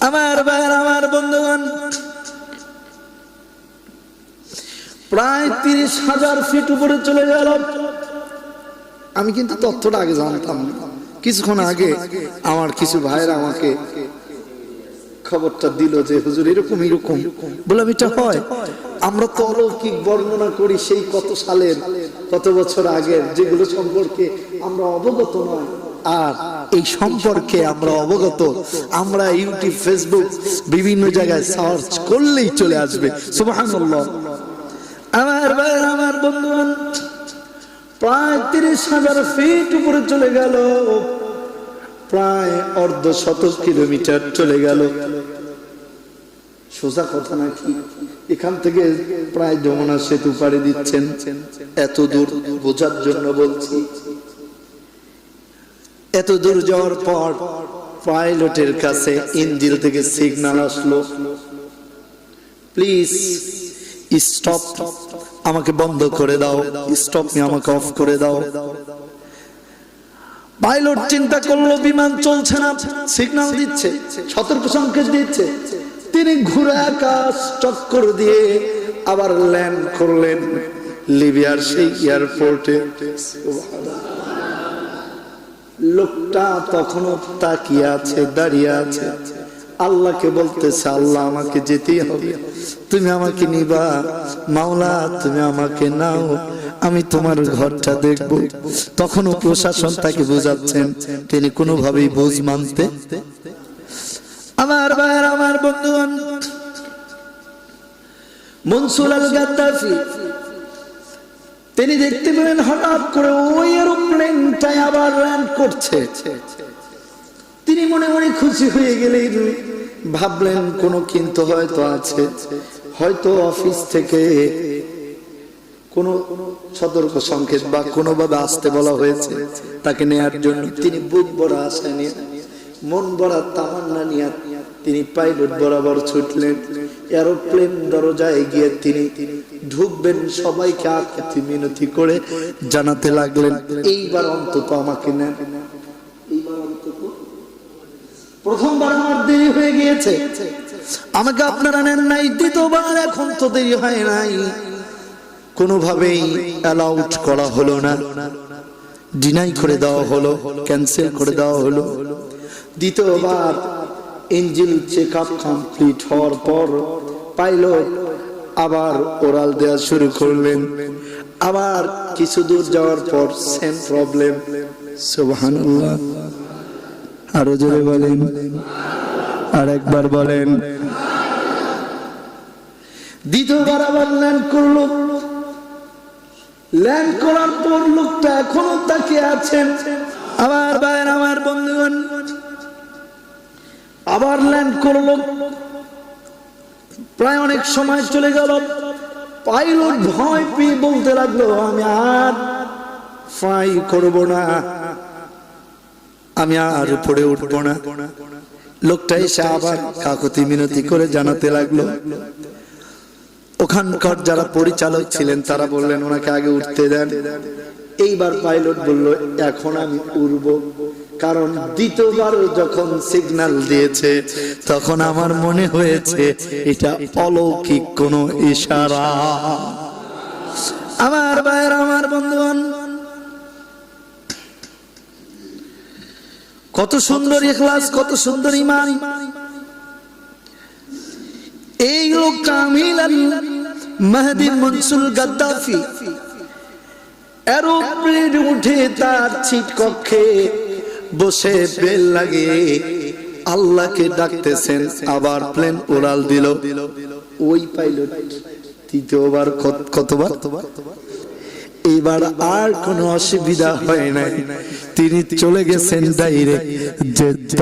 আমার ভাইয়ের, আমার বন্ধুগণ, প্রায় তিরিশ হাজার ফিট উপরে চলে গেল। আমি কিন্তু তথ্যটা আগে জানতাম। কিছুক্ষণ আগে আমার কিছু ভাইরা আমাকে খবরটা দিল যে, হুজুর, এরকম এরকম। বললাম, এটা হয়। আমরা তো অলৌকিক বর্ণনা করি সেই কত সালের, কত বছর আগের, যেগুলো সম্পর্কে আমরা অবগত নয়। আর এই সম্পর্কে আমরা অবগত। আমরা ইউটিউব, ফেসবুক বিভিন্ন জায়গায় সার্চ করলেই চলে আসবে। সুবহানাল্লাহ। আমার ভাই, আমার বন্ধু প্রায় তিরিশ হাজার ফিট উপরে চলে গেল। প্রায় অর্ধ শত কিলোমিটার চলে গেল। সোজা কথা নাকি? এখান থেকে প্রায় যমুনা সেতু পাড়ি দিচ্ছেন। এত দূর বোঝার জন্য বলছি। এত দূর যাওয়ার পর পাইলটের কাছে ইঞ্জিল থেকে সিগনাল আসলো। প্লিজ স্টপ আমাকে বন্ধ করে দাও। স্টপ আমাকে অফ করে দাও। পাইলট চিন্তা করল, বিমান চলছে না। সিগনাল দিচ্ছে, সতর্ক সংকেত দিচ্ছে। তিনি ঘুরে আকাশ চক্কর দিয়ে আবার ল্যান্ড করলেন লিবিয়ার সেই এয়ারপোর্টে লোকটা তখনও তাকিয়ে আছে, দাঁড়িয়ে আছে। আল্লাহকে বলতেছে, আল্লাহ, আমাকে যেতেই হবে। তুমি আমাকে নিবা। মাওলা, তুমি আমাকে নাও। আমি তোমার ঘরটা দেখব। তখনও প্রশাসন তাকে বোঝাচ্ছেন, তিনি কোনোভাবেই বুঝ মানতে আমার ভাইয়ের, আমার বন্ধু বন্ধুগণ, মনসুর আল গাদ্দাফি তিনি দেখতে পেলেন হঠাৎ করে ওই এরোপ্লেনটাই আবার ল্যান্ড করছে। তিনি মনে মনে খুশি হয়ে গেলেই ভাবলেন কোনো কিন্তু হয়তো আছে, হয়তো অফিস থেকে কোনো সতর্ক সংকেত বা কোনোভাবে আসতে বলা হয়েছে। তাকে নেয়ার জন্য তিনি বুক বড় আশা নিয়ে, মন বড়া তামান্না নিয়ে তিনি পাইলট বরাবর ছুটলেন। এরোপ্লেন দরজায় গিয়ে তিনি ঢুকবেন সবাইকে আকৃতি মিনতি করে, জানাতে লাগলেন, এইবার অন্তত আমাকে নেন। প্রথমবার আমার দেরি হয়ে গিয়েছে। আমাকে আপনারা নেন নাই, দ্বিতীয়বার এখন তো দেরি হয় নাই। কোনোভাবেই অ্যালাউড করা হলো না। ডিনাই করে দেওয়া হলো ক্যান্সেল করে দেওয়া হলো। দ্বিতীয়বার ইঞ্জিন চেক আপ কমপ্লিট হওয়ার পর পাইলট আবার ওরাল দেওয়া শুরু করলেন। আবার কিছু দূর যাওয়ার পর সেম প্রবলেম সুবহানাল্লাহ। আরও জোরে বলেন। আর একবার বলেন। দ্বিতীয়বার আবার ল্যান্ড করল। ল্যান্ড করার পর লোকটা এখনও তাকিয়ে আছেন। আবার ভাইয়ের আমার বন্ধুগণ আবার ল্যান্ড করল। প্রায় অনেক সময় চলে গেল। পাইলট ভয় পেয়ে বলতে লাগল, আমি আর ফ্লাই করব না। আমি আর উপরে উঠবো না। লোকটা এসে আবার কাকতি মিনতি করে জানাতে লাগল। ওখানকার যারা পরিচালক ছিলেন, তারা বললেন, ওনাকে আগে উঠতে দেন। এইবার পাইলট বলল, এখন আমি উড়ব। কারণ দ্বিতীয়বার যখন সিগন্যাল দিয়েছে, তখন আমার মনে হয়েছে এটা অলৌকিক কোন ইশারা। আমার ভাইয়ের, আমার বন্ধুগণ, কত সুন্দর ইখলাস, কত সুন্দর ইমান এই লোক Kamil Mahdi Mansur Gaddafi. Aeroplane উঠে তার ছিট কক্ষে বসে বেল লাগিয়ে আল্লাহকে ডাকতেছেন, আবার প্লেন উড়াল দিল। ওই পাইলট তৃতীয়বার কত- কতবার? এবার আর কোনো অসুবিধা হয় নাই। তিনি চলে গেছেন ডাইরেক্ট যে